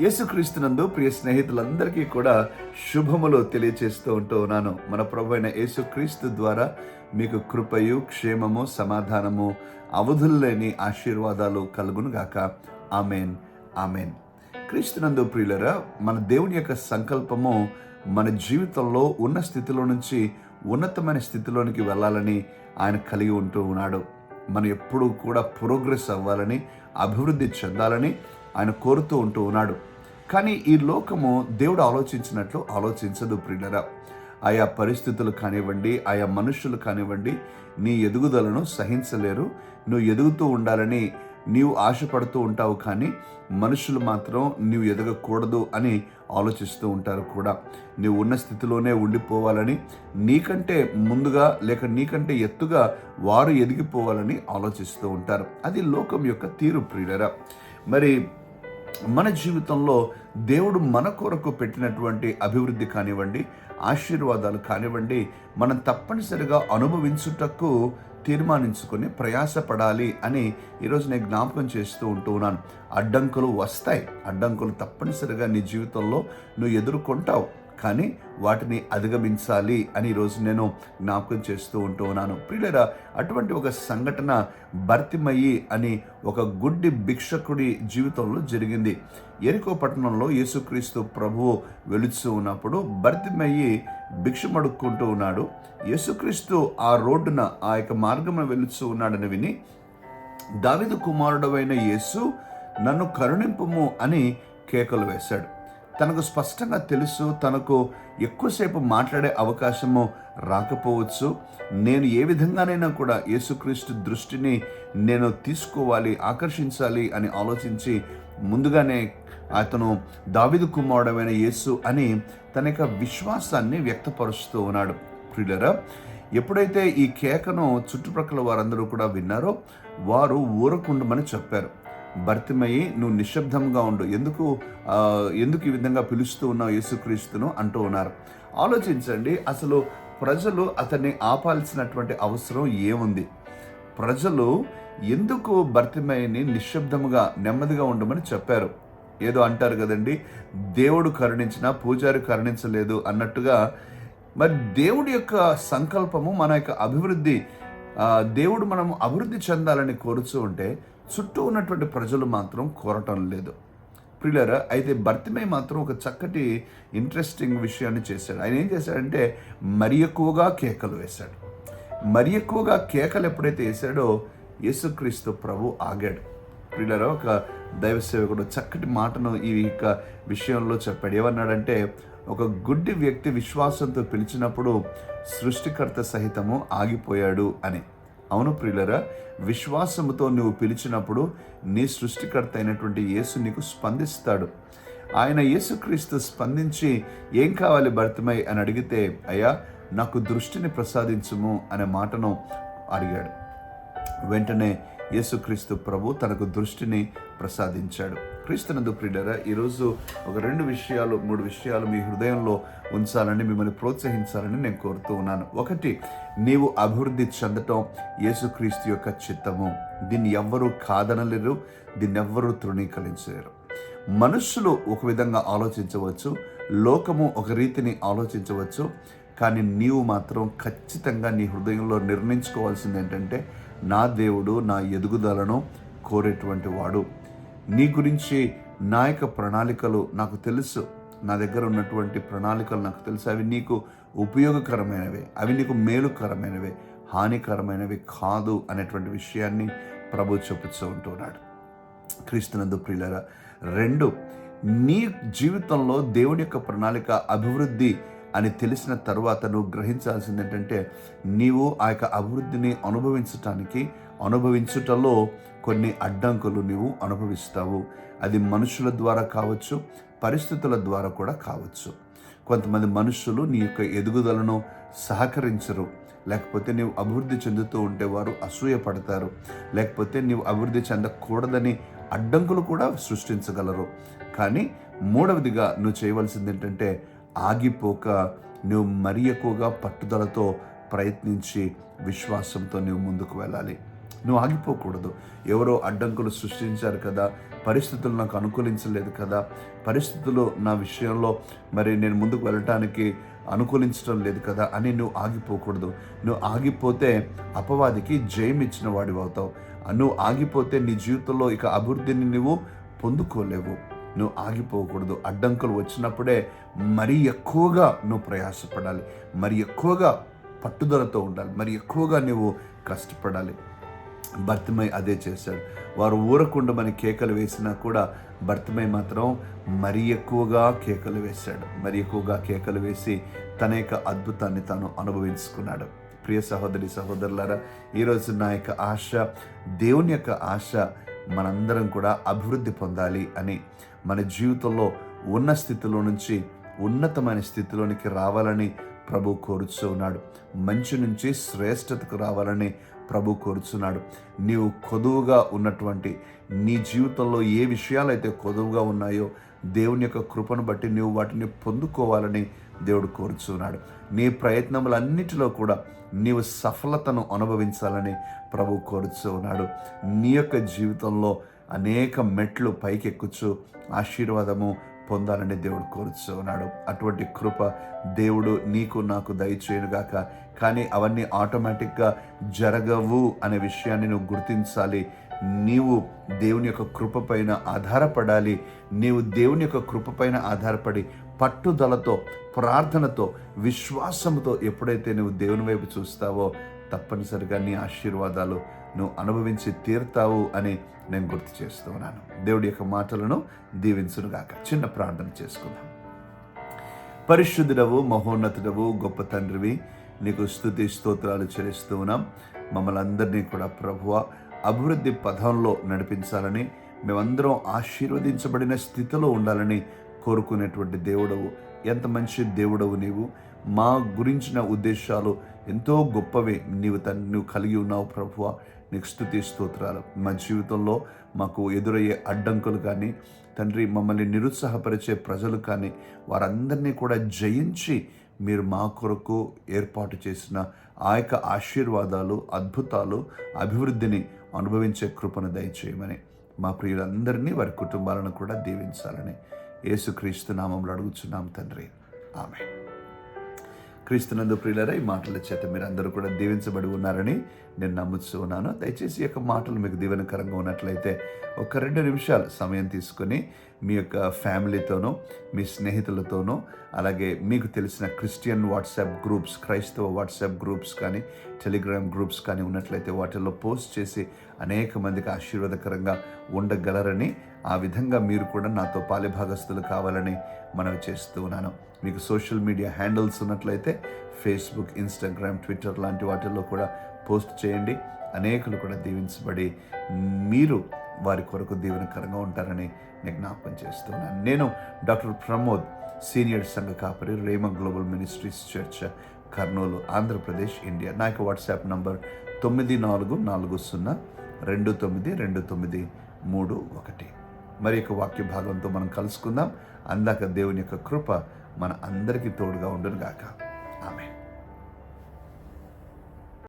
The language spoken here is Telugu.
యేసుక్రీస్తునందు ప్రియ స్నేహితులందరికీ కూడా శుభములు తెలియచేస్తూ ఉంటూ ఉన్నాను. మన ప్రభు అయిన యేసుక్రీస్తు ద్వారా మీకు కృపయు క్షేమము సమాధానము అవధుల్లేని ఆశీర్వాదాలు కలుగును గాక. ఆమెన్. ఆమెన్. క్రీస్తునందు ప్రియులరా మన దేవుని యొక్క సంకల్పము మన జీవితంలో ఉన్న స్థితిలో నుంచి ఉన్నతమైన స్థితిలోనికి వెళ్ళాలని ఆయన కలిగి ఉంటూ ఉన్నాడు. మనం ఎప్పుడూ కూడా ప్రోగ్రెస్ అవ్వాలని అభివృద్ధి చెందాలని ఆయన కోరుతూ ఉంటూ ఉన్నాడు. కానీ ఈ లోకము దేవుడు ఆలోచించినట్లు ఆలోచించదు ప్రియులరా. ఆయా పరిస్థితులు కానివ్వండి ఆయా మనుషులు కానివ్వండి నీ ఎదుగుదలను సహించలేరు. నువ్వు ఎదుగుతూ ఉండాలని నీవు ఆశపడుతూ ఉంటావు కానీ మనుషులు మాత్రం నీవు ఎదగకూడదు అని ఆలోచిస్తూ ఉంటారు కూడా. నీవు ఉన్న స్థితిలోనే ఉండిపోవాలని నీకంటే ముందుగా లేక నీకంటే ఎత్తుగా వారు ఎదిగిపోవాలని ఆలోచిస్తూ ఉంటారు. అది లోకం యొక్క తీరు ప్రియులరా. మరి మన జీవితంలో దేవుడు మన కొరకు పెట్టినటువంటి అభివృద్ధి కానివ్వండి ఆశీర్వాదాలు కానివ్వండి మనం తప్పనిసరిగా అనుభవించుటకు తీర్మానించుకొని ప్రయాసపడాలి అని ఈరోజు నేను జ్ఞాపకం చేస్తూ ఉంటూ ఉన్నాను. అడ్డంకులు వస్తాయి. అడ్డంకులు తప్పనిసరిగా నీ జీవితంలో నువ్వు ఎదుర్కొంటావు. కానీ వాటిని అధిగమించాలి అని ఈరోజు నేను జ్ఞాపకం చేస్తూ ఉంటూ ఉన్నాను. ప్రియులరా అటువంటి ఒక సంఘటన భర్తిమయ్యి అని ఒక గుడ్డి భిక్షకుడి జీవితంలో జరిగింది. ఎరికో పట్టణంలో యేసుక్రీస్తు ప్రభువు వెలుస్తూ ఉన్నప్పుడు భర్తిమయ్యి భిక్షమడుక్కుంటూ ఉన్నాడు. యేసుక్రీస్తు ఆ రోడ్డున ఆ యొక్క మార్గమున వెలుస్తూ ఉన్నాడని విని దావిదు కుమారుడవైన యేసు నన్ను కరుణింపుము అని కేకలు వేశాడు. తనకు స్పష్టంగా తెలుసు తనకు ఎక్కువసేపు మాట్లాడే అవకాశము రాకపోవచ్చు. నేను ఏ విధంగానైనా కూడా యేసుక్రీస్తు దృష్టిని నేను తీసుకోవాలి ఆకర్షించాలి అని ఆలోచించి ముందుగానే అతను దావిదు కుమారుడమైన యేసు అని తన యొక్క విశ్వాసాన్ని వ్యక్తపరుస్తూ ఉన్నాడు. ప్రియులరా ఎప్పుడైతే ఈ కేకను చుట్టుప్రక్కల వారందరూ కూడా విన్నారో వారు ఊరకుండమని చెప్పారు. భర్తిమయ్యి నువ్వు నిశ్శబ్దంగా ఉండు. ఎందుకు? ఎందుకు ఈ విధంగా పిలుస్తూ ఉన్నావు యేసుక్రీస్తును అంటూ ఉన్నారు. ఆలోచించండి అసలు ప్రజలు అతన్ని ఆపాల్సినటువంటి అవసరం ఏముంది? ప్రజలు ఎందుకు భర్తిమయ్యని నిశ్శబ్దముగా నెమ్మదిగా ఉండమని చెప్పారు? ఏదో అంటారు కదండి దేవుడు కరుణించిన పూజారి కరుణించలేదు అన్నట్టుగా. మరి దేవుడి యొక్క సంకల్పము మన యొక్క అభివృద్ధి దేవుడు మనం అభివృద్ధి చెందాలని కోరుచూ ఉంటే చుట్టూ ఉన్నటువంటి ప్రజలు మాత్రం కోరటం లేదు. ప్రియులరా అయితే భర్తిమై మాత్రం ఒక చక్కటి ఇంట్రెస్టింగ్ విషయాన్ని చేశాడు. ఆయన ఏం చేశాడంటే మరి ఎక్కువగా కేకలు వేశాడు. మరి ఎక్కువగా కేకలు ఎప్పుడైతే వేశాడో యేసుక్రీస్తు ప్రభు ఆగాడు. ప్రియులరా ఒక దైవ సేవకుడు చక్కటి మాటను ఈ యొక్క విషయంలో చెప్పాడు. ఏమన్నాడంటే ఒక గుడ్డి వ్యక్తి విశ్వాసంతో పిలిచినప్పుడు సృష్టికర్త సహితము ఆగిపోయాడు అని. అవును ప్రియులరా విశ్వాసముతో నువ్వు పిలిచినప్పుడు నీ సృష్టికర్త అయినటువంటి యేసు నీకు స్పందిస్తాడు. ఆయన యేసుక్రీస్తు స్పందించి ఏం కావాలి భర్తమై అని అడిగితే అయ్యా నాకు దృష్టిని ప్రసాదించుము అనే మాటను అడిగాడు. వెంటనే యేసుక్రీస్తు ప్రభు తనకు దృష్టిని ప్రసాదించాడు. క్రీస్తునందు ప్రియులరా ఈరోజు ఒక రెండు విషయాలు మూడు విషయాలు మీ హృదయంలో ఉంచాలని మిమ్మల్ని ప్రోత్సహించాలని నేను కోరుతూ ఉన్నాను. ఒకటి నీవు అభివృద్ధి చెందటం యేసుక్రీస్తు యొక్క చిత్తము. దీన్ని ఎవ్వరూ కాదనలేరు దీన్ని ఎవ్వరూ తృణీకరించలేరు. మనుషులు ఒక విధంగా ఆలోచించవచ్చు లోకము ఒక రీతిని ఆలోచించవచ్చు కానీ నీవు మాత్రం ఖచ్చితంగా నీ హృదయంలో నిర్ణయించుకోవాల్సింది ఏంటంటే నా దేవుడు నా ఎదుగుదలను కోరేటువంటి వాడు. నీ గురించి నా యొక్క ప్రణాళికలు నాకు తెలుసు. నా దగ్గర ఉన్నటువంటి ప్రణాళికలు నాకు తెలుసు. అవి నీకు ఉపయోగకరమైనవి. అవి నీకు మేలుకరమైనవి. హానికరమైనవి కాదు అనేటువంటి విషయాన్ని ప్రభు చూపిస్తూ ఉంటున్నాడు. క్రీస్తునందు ప్రియులరా రెండు నీ జీవితంలో దేవుడి యొక్క ప్రణాళిక అభివృద్ధి అని తెలిసిన తర్వాత నువ్వు గ్రహించాల్సింది ఏంటంటే నీవు ఆ యొక్క అభివృద్ధిని అనుభవించటానికి అనుభవించుటలో కొన్ని అడ్డంకులు నీవు అనుభవిస్తావు. అది మనుషుల ద్వారా కావచ్చు పరిస్థితుల ద్వారా కూడా కావచ్చు. కొంతమంది మనుషులు నీ యొక్క ఎదుగుదలను సహకరించరు. లేకపోతే నీవు అభివృద్ధి చెందుతూ ఉంటే వారు అసూయపడతారు లేకపోతే నీవు అభివృద్ధి చెందకూడదని అడ్డంకులు కూడా సృష్టించగలరు. కానీ మూడవదిగా నువ్వు చేయవలసింది ఏంటంటే ఆగిపోక నువ్వు మరీ ఎక్కువగా పట్టుదలతో ప్రయత్నించి విశ్వాసంతో నువ్వు ముందుకు వెళ్ళాలి. నువ్వు ఆగిపోకూడదు. ఎవరో అడ్డంకులు సృష్టించారు కదా పరిస్థితులు నాకు అనుకూలించలేదు కదా పరిస్థితులు నా విషయంలో మరి నేను ముందుకు వెళ్ళటానికి అనుకూలించడం లేదు కదా అని నువ్వు ఆగిపోకూడదు. నువ్వు ఆగిపోతే అపవాదికి జయం ఇచ్చిన వాడివి అవుతావు. నువ్వు ఆగిపోతే నీ జీవితంలో ఇక అభివృద్ధిని నువ్వు పొందుకోలేవు. నువ్వు ఆగిపోకూడదు. అడ్డంకులు వచ్చినప్పుడే మరీ ఎక్కువగా నువ్వు ప్రయాసపడాలి. మరి ఎక్కువగా పట్టుదలతో ఉండాలి. మరి ఎక్కువగా నువ్వు కష్టపడాలి. భర్తమై అదే చేశాడు. వారు ఊరకుండమని కేకలు వేసినా కూడా భర్తమై మాత్రం మరీ ఎక్కువగా కేకలు వేశాడు. మరి ఎక్కువగా కేకలు వేసి తన యొక్క అద్భుతాన్ని తాను అనుభవించుకున్నాడు. ప్రియ సహోదరి సహోదరులారా ఈరోజు నా యొక్క ఆశ దేవుని యొక్క ఆశ మనందరం కూడా అభివృద్ధి పొందాలి అని మన జీవితంలో ఉన్న స్థితిలో నుంచి ఉన్నతమైన స్థితిలోనికి రావాలని ప్రభు కోరుచూ ఉన్నాడు. మంచి నుంచి శ్రేష్టతకు రావాలని ప్రభు కోరుచున్నాడు. నీవు కొదువుగా ఉన్నటువంటి నీ జీవితంలో ఏ విషయాలైతే కొదువుగా ఉన్నాయో దేవుని యొక్క కృపను బట్టి నీవు వాటిని పొందుకోవాలని దేవుడు కోరుచున్నాడు. నీ ప్రయత్నములన్నిటిలో కూడా నీవు సఫలతను అనుభవించాలని ప్రభు కోరుచున్నాడు. నీ యొక్క జీవితంలో అనేక మెట్లు పైకెక్కుచు ఆశీర్వాదము పొందాలని దేవుడు కోరుచున్నాడు. అటువంటి కృప దేవుడు నీకు నాకు దయచేయనుగాక. కానీ అవన్నీ ఆటోమేటిక్గా జరగవు అనే విషయాన్ని నువ్వు గుర్తించాలి. నీవు దేవుని యొక్క కృప పైన ఆధారపడాలి. నీవు దేవుని యొక్క కృప పైన ఆధారపడి పట్టుదలతో ప్రార్థనతో విశ్వాసంతో ఎప్పుడైతే నువ్వు దేవుని వైపు చూస్తావో తప్పనిసరిగా నీ ఆశీర్వాదాలు నువ్వు అనుభవించి తీరుతావు అని నేను గుర్తు చేస్తున్నాను. దేవుడి యొక్క మాటలను దీవించునుగాక. చిన్న ప్రార్థన చేసుకుందాం. పరిశుద్ధుడవు మహోన్నతుడవు గొప్ప తండ్రివి నీకు స్థుతి స్తోత్రాలు చెల్లిస్తూ ఉన్నాం. మమ్మల్ని అందరినీ కూడా ప్రభువ అభివృద్ధి పథంలో నడిపించాలని మేమందరం ఆశీర్వదించబడిన స్థితిలో ఉండాలని కోరుకునేటువంటి దేవుడవు. ఎంత మంచి దేవుడవు నీవు. మా గురించిన ఉద్దేశాలు ఎంతో గొప్పవి నీవు తను నువ్వు కలిగి ఉన్నావు ప్రభువ. నీకు స్థుతి స్తోత్రాలు. మా జీవితంలో మాకు ఎదురయ్యే అడ్డంకులు కానీ తండ్రి మమ్మల్ని నిరుత్సాహపరిచే ప్రజలు కానీ వారందరినీ కూడా జయించి మీరు మా కొరకు ఏర్పాటు చేసిన ఆ యొక్క ఆశీర్వాదాలు అద్భుతాలు అభివృద్ధిని అనుభవించే కృపను దయచేయమని మా ప్రియులందరినీ వారి కుటుంబాలను కూడా దీవించాలని యేసుక్రీస్తు నామంలో అడుగుచున్నాం తండ్రి. ఆమె క్రీస్తునందు ప్రియులరా ఈ మాటల చేత మీరు అందరూ కూడా దీవించబడి ఉన్నారని నేను నమ్ముతూ ఉన్నాను. దయచేసి ఈ యొక్క మాటలు మీకు దీవెనకరంగా ఉన్నట్లయితే ఒక రెండు నిమిషాలు సమయం తీసుకొని మీ యొక్క ఫ్యామిలీతోనూ మీ స్నేహితులతోనూ అలాగే మీకు తెలిసిన క్రిస్టియన్ వాట్సాప్ గ్రూప్స్ క్రైస్తవ వాట్సాప్ గ్రూప్స్ కానీ టెలిగ్రామ్ గ్రూప్స్ కానీ ఉన్నట్లయితే వాటిల్లో పోస్ట్ చేసి అనేక మందికి ఆశీర్వాదకరంగా ఉండగలరని ఆ విధంగా మీరు కూడా నాతో పాలిభాగస్తులు కావాలని మనవి చేస్తూ ఉన్నాను. మీకు సోషల్ మీడియా హ్యాండిల్స్ ఉన్నట్లయితే ఫేస్బుక్ ఇన్స్టాగ్రామ్ ట్విట్టర్ లాంటి వాటిల్లో కూడా పోస్ట్ చేయండి. అనేకులు కూడా దీవించబడి మీరు వారి కొరకు దీవెనకరంగా ఉంటారని నేను జ్ఞాపకం చేస్తున్నాను. నేను డాక్టర్ ప్రమోద్ సీనియర్ సంఘ కాపరి రేమ global ministries church Kurnool Andhra Pradesh India. నా యొక్క వాట్సాప్ నంబర్ తొమ్మిది నాలుగు నాలుగు సున్నా రెండు తొమ్మిది రెండు తొమ్మిది మూడు ఒకటి. మరి యొక్క వాక్య భాగంతో మనం కలుసుకుందాం. అందాక దేవుని యొక్క కృప మన అందరికీ తోడుగా ఉండును గాక